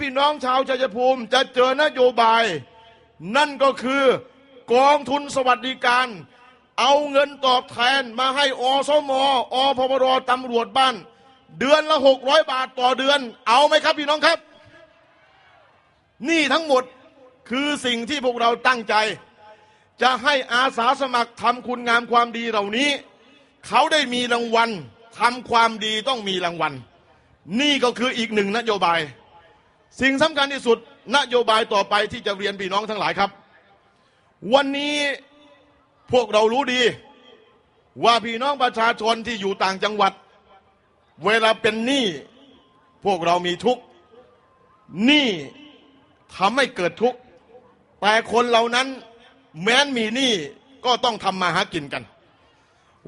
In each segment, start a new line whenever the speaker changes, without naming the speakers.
พี่น้องชาวชัยภูมิจะเจอนโยบาย นั่นก็คือกองทุนสวัสดิการ เอาเงินตอบแทนมาให้อสมอพบรตำรวจบ้าน เดือนละหกร้อยบาทต่อเดือน เอาไหมครับพี่น้องครับ นี่ทั้งหมดคือสิ่งที่พวกเราตั้งใจ จะให้อาสาสมัครทำคุณงามความดีเหล่านี้ เขาได้มีรางวัลทำความดีต้องมีรางวัล นี่ก็คืออีกหนึ่งนโยบาย สิ่งสำคัญที่สุดนโยบายต่อไปที่จะเรียนพี่น้องทั้งหลายครับ วันนี้พวกเรารู้ดี ว่าพี่น้องประชาชนที่อยู่ต่างจังหวัด เวลาเป็นหนี้พวกเรามีทุกข์หนี้ทำให้เกิดทุกข์แต่คนเหล่านั้นแม้นมีหนี้ก็ต้องทำมาหากินกัน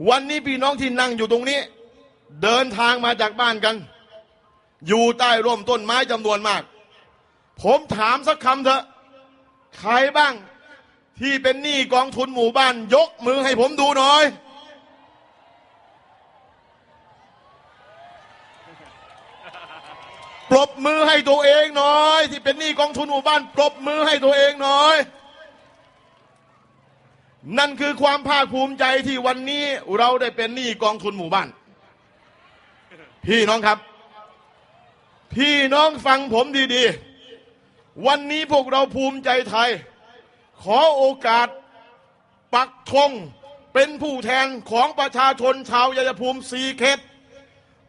วันนี้พี่น้องที่นั่งอยู่ตรงนี้ เดินทางมาจากบ้านกัน อยู่ใต้ร่มต้นไม้จำนวนมาก ผมถามสักคำเถอะ ใครบ้างที่เป็นหนี้กองทุนหมู่บ้าน ยกมือให้ผมดูหน่อย ปรบมือให้ตัวเองหน่อย ที่เป็นหนี้กองทุนหมู่บ้าน ปรบมือให้ตัวเองหน่อย นั่นคือความภาคภูมิใจที่วันนี้เราได้เป็นหนี้กองทุนหมู่บ้าน พี่น้องครับ พี่น้องฟังผมดีๆ วันนี้พวกเราภูมิใจไทย ขอโอกาสปักธงเป็นผู้แทนของประชาชนชาวยายภูมิสี่เขต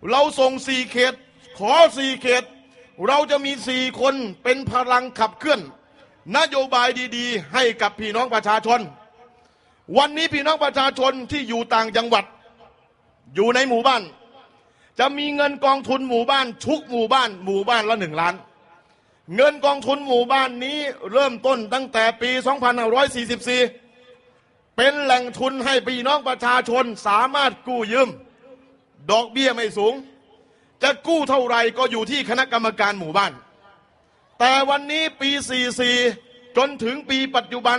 เราส่งสี่เขต ขอสี่เขต เราจะมีสี่คนเป็นพลังขับเคลื่อน นโยบายดีๆ ให้กับพี่น้องประชาชน วันนี้พี่น้องประชาชนที่อยู่ต่างจังหวัด อยู่ในหมู่บ้าน จะมีเงินกองทุนหมู่บ้าน ทุกหมู่บ้าน หมู่บ้านละหนึ่งล้าน เงินกองทุนหมู่บ้านนี้เริ่มต้นตั้งแต่ปี 2544 เป็นแหล่งทุนให้พี่น้องประชาชนสามารถกู้ยืม ดอกเบี้ยไม่สูง จะกู้เท่าไรก็อยู่ที่คณะกรรมการหมู่บ้าน แต่วันนี้ปี 44 จนถึงปีปัจจุบัน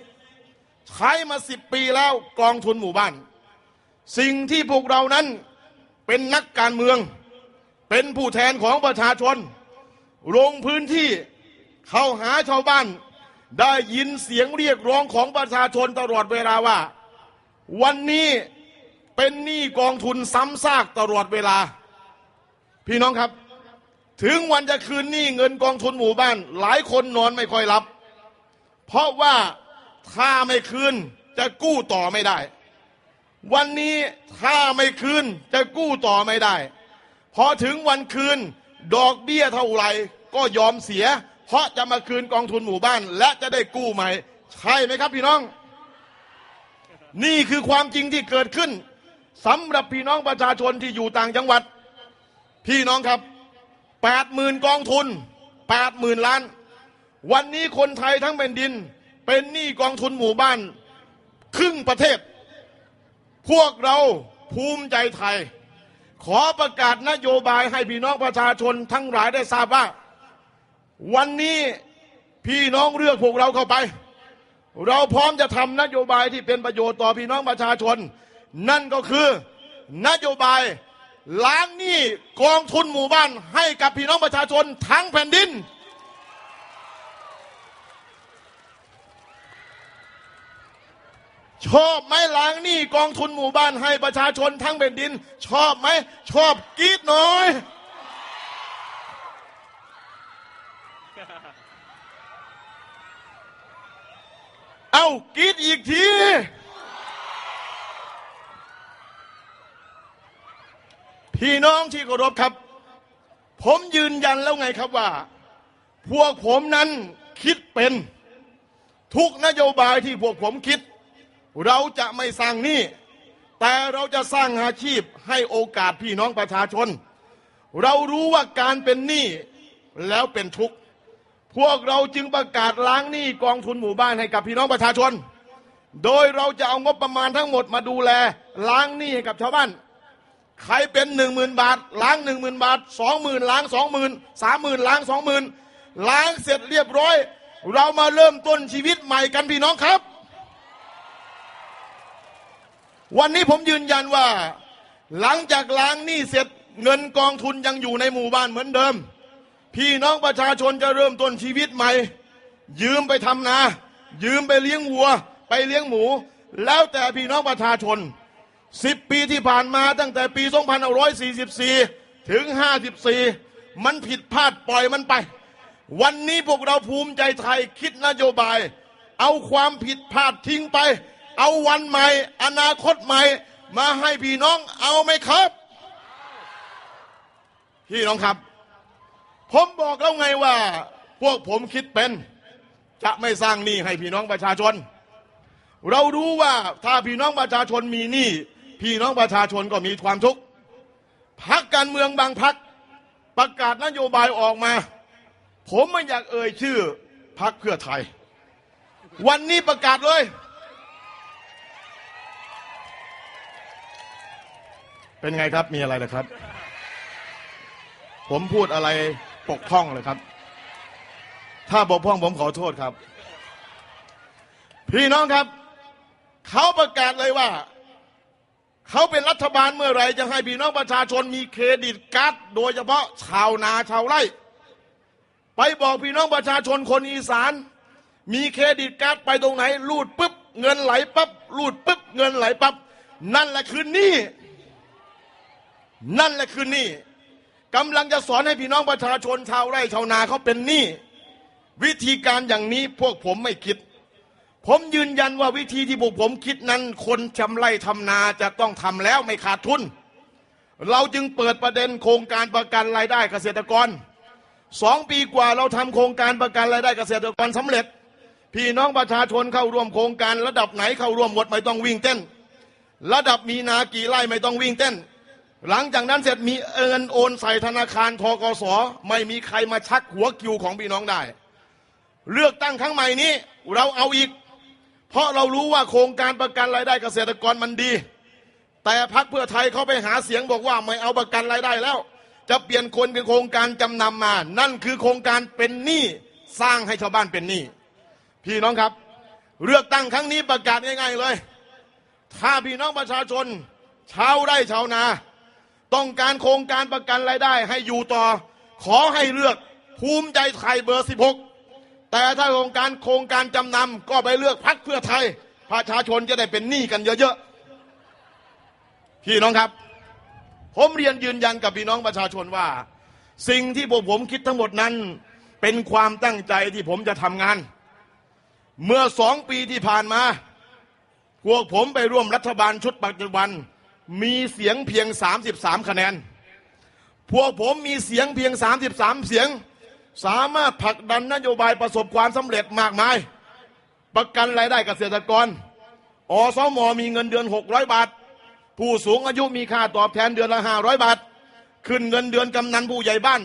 2554 ใช้มา 10 ปีแล้วกองทุนหมู่บ้าน สิ่งที่พวกเรานั้นเป็นนักการเมือง เป็นผู้แทนของประชาชน ลงพื้นที่เข้าหาชาวบ้าน ได้ยินเสียงเรียกร้องของประชาชนตลอดเวลาว่า วันนี้เป็นหนี้กองทุนซ้ำซากตลอดเวลา พี่น้องครับ ถึงวันจะคืนหนี้เงินกองทุนหมู่บ้าน หลายคนนอนไม่ค่อยหลับ เพราะว่าถ้าไม่คืนจะกู้ต่อไม่ได้ วันนี้ถ้าไม่คืนจะกู้ต่อไม่ได้ พอถึงวันคืนดอกเบี้ยเท่าไหร่ก็ยอมเสีย เพราะจะมาคืนกองทุนหมู่บ้าน และจะได้กู้ใหม่ ใช่ไหมครับพี่น้อง นี่คือความจริงที่เกิดขึ้นสำหรับพี่น้องประชาชนที่อยู่ต่างจังหวัด พี่น้องครับแปดหมื่นกองทุนแปดหมื่นล้าน วันนี้คนไทยทั้งแผ่นดิน เป็นหนี้กองทุนหมู่บ้าน ครึ่งประเทศ พวกเราภูมิใจไทย ขอประกาศนโยบายให้พี่น้องประชาชนทั้งหลายได้ทราบว่า วันนี้พี่น้องเลือกพวกเราเข้าไป เราพร้อมจะทำนโยบายที่เป็นประโยชน์ต่อพี่น้องประชาชน นั่นก็คือนโยบายล้างหนี้กองทุนหมู่บ้านให้กับพี่น้องประชาชนทั้งแผ่นดิน ชอบไหมล้างหนี้กองทุนหมู่บ้านให้ประชาชนทั้งแผ่นดิน ชอบไหมชอบกรีดหน่อย เอากรีดอีกที พี่น้องที่เคารพครับ ผมยืนยันแล้วไงครับว่า พวกผมนั้นคิดเป็น ทุกนโยบายที่พวกผมคิด เราจะไม่สร้างหนี้แต่เราจะสร้างอาชีพให้โอกาสพี่น้องประชาชน เรารู้ว่าการเป็นหนี้แล้วเป็นทุกข์พวกเราจึงประกาศล้างหนี้กองทุนหมู่บ้านให้กับพี่น้องประชาชน โดยเราจะเอางบประมาณทั้งหมดมาดูแล ล้างหนี้ให้กับชาวบ้าน ใครเป็นหนึ่งหมื่นบาท ล้างหนึ่งหมื่นบาทสองหมื่นล้างสองหมื่นสามหมื่นล้างสองหมื่นล้างเสร็จเรียบร้อย เรามาเริ่มต้นชีวิตใหม่กันพี่น้องครับ วันนี้ผมยืนยันว่า หลังจากล้างหนี้เสร็จเงินกองทุนยังอยู่ในหมู่บ้านเหมือนเดิม พี่น้องประชาชนจะเริ่มต้นชีวิตใหม่ ยืมไปทำนา ยืมไปเลี้ยงวัว ไปเลี้ยงหมู แล้วแต่พี่น้องประชาชน 10 ปีที่ผ่านมาตั้งแต่ปี 2544 ถึง 54 มันผิดพลาดปล่อยมันไป วันนี้พวกเราภูมิใจไทยคิดนโยบาย เอาความผิดพลาดทิ้งไป เอาวันใหม่ อนาคตใหม่ มาให้พี่น้องเอาไหมครับ พี่น้องครับ ผมบอกแล้วไงว่า พวกผมคิดเป็น จะไม่สร้างหนี้ให้พี่น้องประชาชน เรารู้ว่าถ้าพี่น้องประชาชนมีหนี้พี่น้องประชาชนก็มีความทุกข์พักการเมืองบางพักประกาศนโยบายออกมา ผมไม่อยากเอ่ยชื่อพักเพื่อไทย วันนี้ประกาศเลย เป็นไงครับมีอะไรนะครับ ผมพูดอะไรปกพ้องเลยครับ ถ้าบกพร่องผมขอโทษครับ พี่น้องครับเขาประกาศเลยว่าเขาเป็นรัฐบาลเมื่อไรจะให้พี่น้องประชาชนมีเครดิตการ์ดโดยเฉพาะชาวนาชาวไร่ ไปบอกพี่น้องประชาชนคนอีสาน มีเครดิตการ์ดไปตรงไหน รูดปุ๊บ เงินไหลปั๊บรูดปุ๊บ เงินไหลปั๊บนั่นแหละคือนี้ นั่นแหละคือหนี้กำลังจะสอนให้พี่น้องประชาชนชาวไร่ชาวนาเขาเป็นหนี้วิธีการอย่างนี้พวกผมไม่คิด ผมยืนยันว่าวิธีที่พวกผมคิดนั้น คนชำไร่ทำนาจะต้องทำแล้วไม่ขาดทุน เราจึงเปิดประเด็นโครงการประกันรายได้เกษตรกรสองปีกว่าเราทำโครงการประกันรายได้เกษตรกรสำเร็จ พี่น้องประชาชนเข้าร่วมโครงการระดับไหนเข้าร่วมหมดไม่ต้องวิ่งเต้น ระดับมีนากี่ไร่ไม่ต้องวิ่งเต้น หลังจากนั้นเสร็จมีเงินโอนใส่ธนาคารทกสไม่มีใครมาชักหัวคิวของพี่น้องได้ เลือกตั้งครั้งใหม่นี้เราเอาอีก เพราะเรารู้ว่าโครงการประกันรายได้เกษตรกรมันดี แต่พักเพื่อไทยเขาไปหาเสียงบอกว่าไม่เอาประกันรายได้แล้ว จะเปลี่ยนคนเป็นโครงการจำนำมา นั่นคือโครงการเป็นหนี้สร้างให้ชาวบ้านเป็นหนี้พี่น้องครับ เลือกตั้งครั้งนี้ประกาศง่ายๆเลย ถ้าพี่น้องประชาชนชาวไร่ชาวนา ต้องการโครงการประกันรายได้ให้อยู่ต่อ ขอให้เลือกภูมิใจไทยเบอร์ 16 แต่ถ้าโครงการโครงการจำนำก็ไปเลือกพักเพื่อไทย ประชาชนจะได้เป็นหนี้กันเยอะๆ พี่น้องครับ ผมเรียนยืนยันกับพี่น้องประชาชนว่า สิ่งที่พวกผมคิดทั้งหมดนั้น เป็นความตั้งใจที่ผมจะทำงาน เมื่อสองปีที่ผ่านมา พวกผมไปร่วมรัฐบาลชุดปัจจุบัน มีเสียงเพียง 33 คะแนน พวกผมมีเสียงเพียง 33 เสียง สามารถผลักดันนโยบายประสบความสำเร็จมากมาย ประกันรายได้เกษตรกร อสมมีเงินเดือน 600 บาท ผู้สูงอายุมีค่าตอบแทนเดือนละ 500 บาท ขึ้นเงินเดือนกำนันผู้ใหญ่บ้าน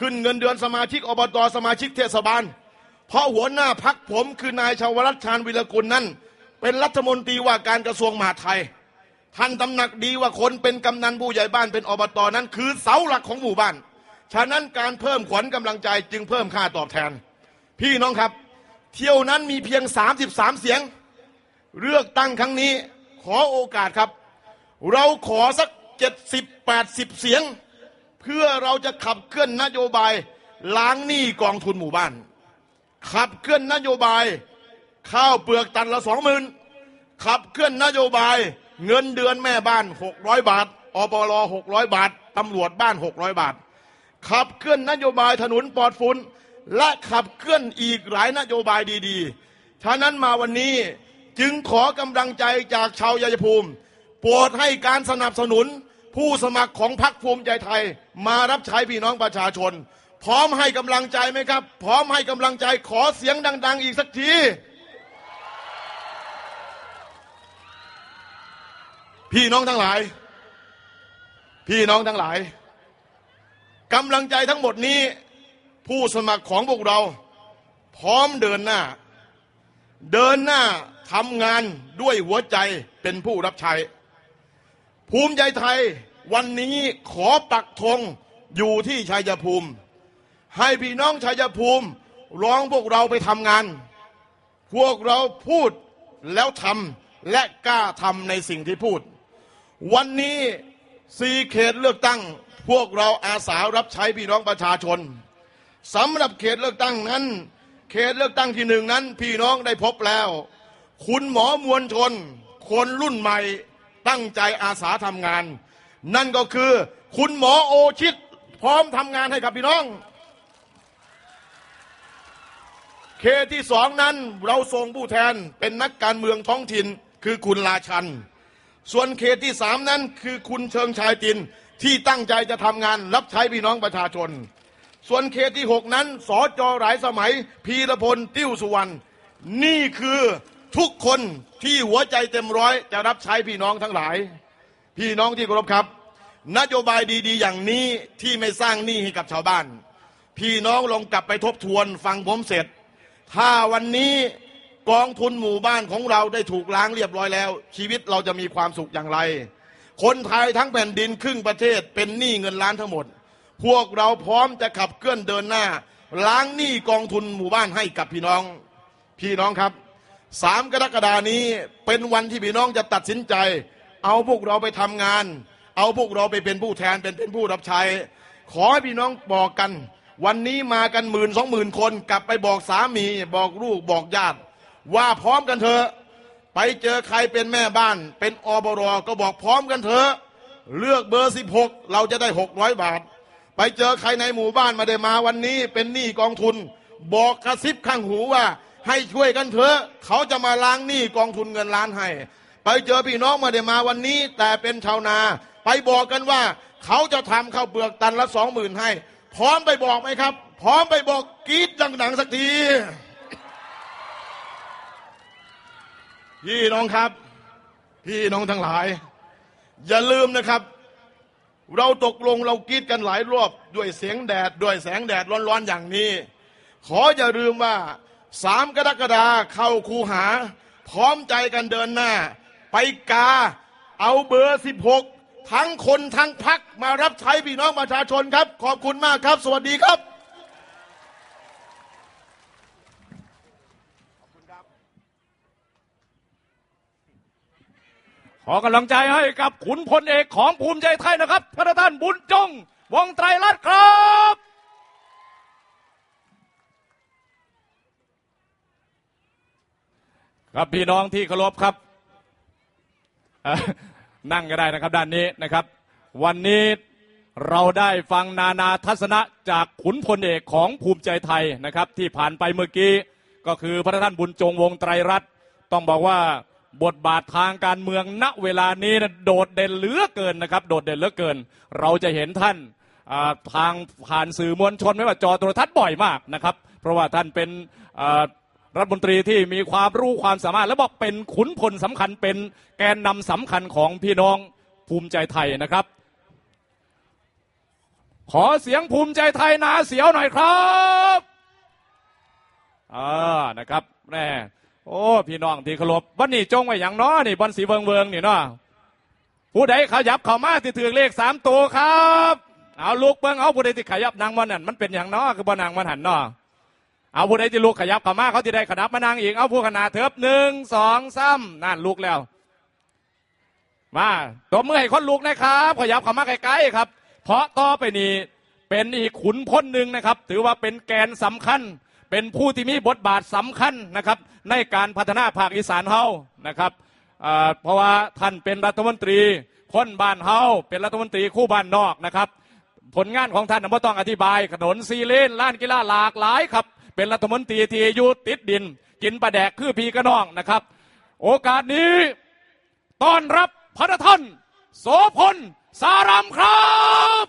ขึ้นเงินเดือนสมาชิกอบตสมาชิกเทศบาล เพราะหัวหน้าพักผมคือนายชาวรัตชาญวิรกุลนั้นเป็นรัฐมนตรีว่าการกระทรวงมหาดไทย ท่านตำหนักดีว่าคนเป็นกำนันผู้ใหญ่บ้านเป็นอบตนั้น คือเสาหลักของหมู่บ้าน ฉะนั้นการเพิ่มขวัญกำลังใจจึงเพิ่มค่าตอบแทน พี่น้องครับ เที่ยวนั้นมีเพียง 33 เสียง เลือกตั้งครั้งนี้ขอโอกาสครับ เราขอสัก 70 80 เสียง เพื่อเราจะขับเคลื่อนนโยบายล้างหนี้กองทุนหมู่บ้าน ขับเคลื่อนนโยบาย ข้าวเปลือกตันละสองหมื่นขับเคลื่อนนโยบาย เงินเดือนแม่บ้าน 600 บาทอปร600 บาทตำรวจบ้าน 600 บาท ขับเคลื่อนนโยบายถนนปลอดฝุ่นและขับเคลื่อนอีกหลายนโยบายดีๆ ฉะนั้นมาวันนี้จึงขอกำลังใจจากชาวยายภูมิ โปรดให้การสนับสนุนผู้สมัครของพรรคภูมิใจไทย มารับใช้พี่น้องประชาชน พร้อมให้กำลังใจไหมครับ พร้อมให้กำลังใจขอเสียงดัง ๆ อีกสักที พี่น้องทั้งหลาย พี่น้องทั้งหลายกำลังใจทั้งหมดนี้ ผู้สมัครของพวกเรา พร้อมเดินหน้า เดินหน้าทำงานด้วยหัวใจเป็นผู้รับใช้ ภูมิใจไทยวันนี้ขอปักธงอยู่ที่ชัยภูมิ ให้พี่น้องชัยภูมิร้องพวกเราไปทำงาน พวกเราพูดแล้วทำและกล้าทำในสิ่งที่พูด วันนี้สี่เขตเลือกตั้ง พวกเราอาสารับใช้พี่น้องประชาชนสำหรับเขตเลือกตั้งนั้น เขตเลือกตั้งที่หนึ่งนั้น พี่น้องได้พบแล้ว คุณหมอมวลชน คนรุ่นใหม่ตั้งใจอาสาทำงาน นั่นก็คือคุณหมอโอชิตพร้อมทำงานให้กับพี่น้อง เขตที่สองนั้นเราส่งผู้แทนเป็นนักการเมืองท้องถิ่นคือคุณราชัน ส่วนเขตที่สามนั้นคือคุณเชิงชายตินที่ตั้งใจจะทำงานรับใช้พี่น้องประชาชน ส่วนเขตที่หกนั้นสอจอหลายสมัย พีรพลติ้วสุวรรณนี่คือทุกคนที่หัวใจเต็มร้อยจะรับใช้พี่น้องทั้งหลาย พี่น้องที่เคารพครับ นโยบายดีๆ อย่างนี้ที่ไม่สร้างหนี้ให้กับชาวบ้าน พี่น้องลองกลับไปทบทวนฟังผมเสร็จ ถ้าวันนี้ กองทุนหมู่บ้านของเราได้ถูกล้างเรียบร้อยแล้ว ชีวิตเราจะมีความสุขอย่างไร คนไทยทั้งแผ่นดินครึ่งประเทศเป็นหนี้เงินล้านทั้งหมด พวกเราพร้อมจะขับเคลื่อนเดินหน้า ล้างหนี้กองทุนหมู่บ้านให้กับพี่น้อง พี่น้องครับสามกรกฎานี้เป็นวันที่พี่น้องจะตัดสินใจ เอาพวกเราไปทำงาน เอาพวกเราไปเป็นผู้แทนเป็นเป็นผู้รับใช้ ขอให้พี่น้องบอกกัน วันนี้มากันหมื่นสองหมื่นคนกลับไปบอกสามี บอกลูกบอกญาติ ว่าพร้อมกันเถอะไปเจอใครเป็นแม่บ้าน เป็นอบรก็บอกพร้อมกันเถอะเลือกเบอร์16เราจะได้600บาท ไปเจอใครในหมู่บ้านมาได้มาวันนี้ เป็นหนี้กองทุน บอกกระซิบข้างหูว่า ให้ช่วยกันเถอะ เขาจะมาล้างหนี้กองทุนเงินล้านให้ ไปเจอพี่น้องมาได้มาวันนี้ แต่เป็นชาวนา ไปบอกกันว่า เขาจะทำข้าวเปลือกตันละสองหมื่นให้ พร้อมไปบอกไหมครับ พร้อมไปบอกกรีดดังๆสักที พี่น้องครับ พี่น้องทั้งหลาย อย่าลืมนะครับ เราตกลงเรากรีดกันหลายรอบด้วยเสียงแดดด้วยแสงแดดร้อนๆอย่างนี้ ขออย่าลืมว่าสามกรกฎาเข้าคูหา พร้อมใจกันเดินหน้า ไปกา เอาเบอร์สิบหกทั้งคนทั้งพักมารับใช้พี่น้องประชาชนครับ ขอบคุณมากครับ สวัสดีครับ
อกำลังใจให้กับขุนพลเอกของภูมิใจไทยนะครับพระท่านบุญจง วงไตรรัตน์ครับครับพี่น้องที่เคารพครับ นั่งก็ได้นะครับด้านนี้นะครับ วันนี้เราได้ฟังนานาทัศนะจากขุนพลเอกของภูมิใจไทยนะครับ ที่ผ่านไปเมื่อกี้ ก็คือพระท่านบุญจงวงไตรรัตน์ต้องบอกว่า บทบาททางการเมืองณเวลานี้นะโดดเด่นเหลือเกินนะครับ โดดเด่นเหลือเกิน เราจะเห็นท่านทางผ่านสื่อมวลชนไม่ว่าจอโทรทัศน์บ่อยมากนะครับ เพราะว่าท่านเป็นรัฐมนตรีที่มีความรู้ความสามารถ และบอกเป็นขุนพลสำคัญเป็นแกนนำสำคัญของพี่น้องภูมิใจไทยนะครับ ขอเสียงภูมิใจไทยนาเสียวหน่อยครับอ่านะครับแน่ โอ้พี่น้องที่เคารพวันนี้จงไว้อย่างน้อนี่บอลสีเวิงเวิงนี่เนาะผู้ใดขยับเข้ามาที่ถือเลขสามตัวครับ เอาลูกเบิ้งเอาผู้ใดที่ขยับนางมันนั่นมันเป็นอย่างน้อคือบอนางมันหันเนาะเอาผู้ใดที่ลูกขยับเข้ามาเขาจะได้ขนับมานั่งอีกเอาผู้ขนาดเทิบหนึ่งสองสามนั่นลูกแล้ว มาตัวมือให้คนลูกนะครับ ขยับเข้ามาใกล้ๆครับ เพราะต่อไปนี้เป็นอีกขุนพลหนึ่งนะครับ ถือว่าเป็นแกนสำคัญ เป็นผู้ที่มีบทบาทสำคัญนะครับในการพัฒนาภาคอีสานเฮานะครับเพราะว่าท่านเป็นรัฐมนตรีคนบ้านเฮาเป็นรัฐมนตรีคู่บ้านนอกนะครับ ผลงานของท่านไม่ต้องอธิบายถนนซีเลนล้านกีฬาหลากหลายครับ เป็นรัฐมนตรีที่อยู่ติดดิน กินปลาแดกคือพีกระนองนะครับ โอกาสนี้ต้อนรับพระท่านโสพลสารามครับ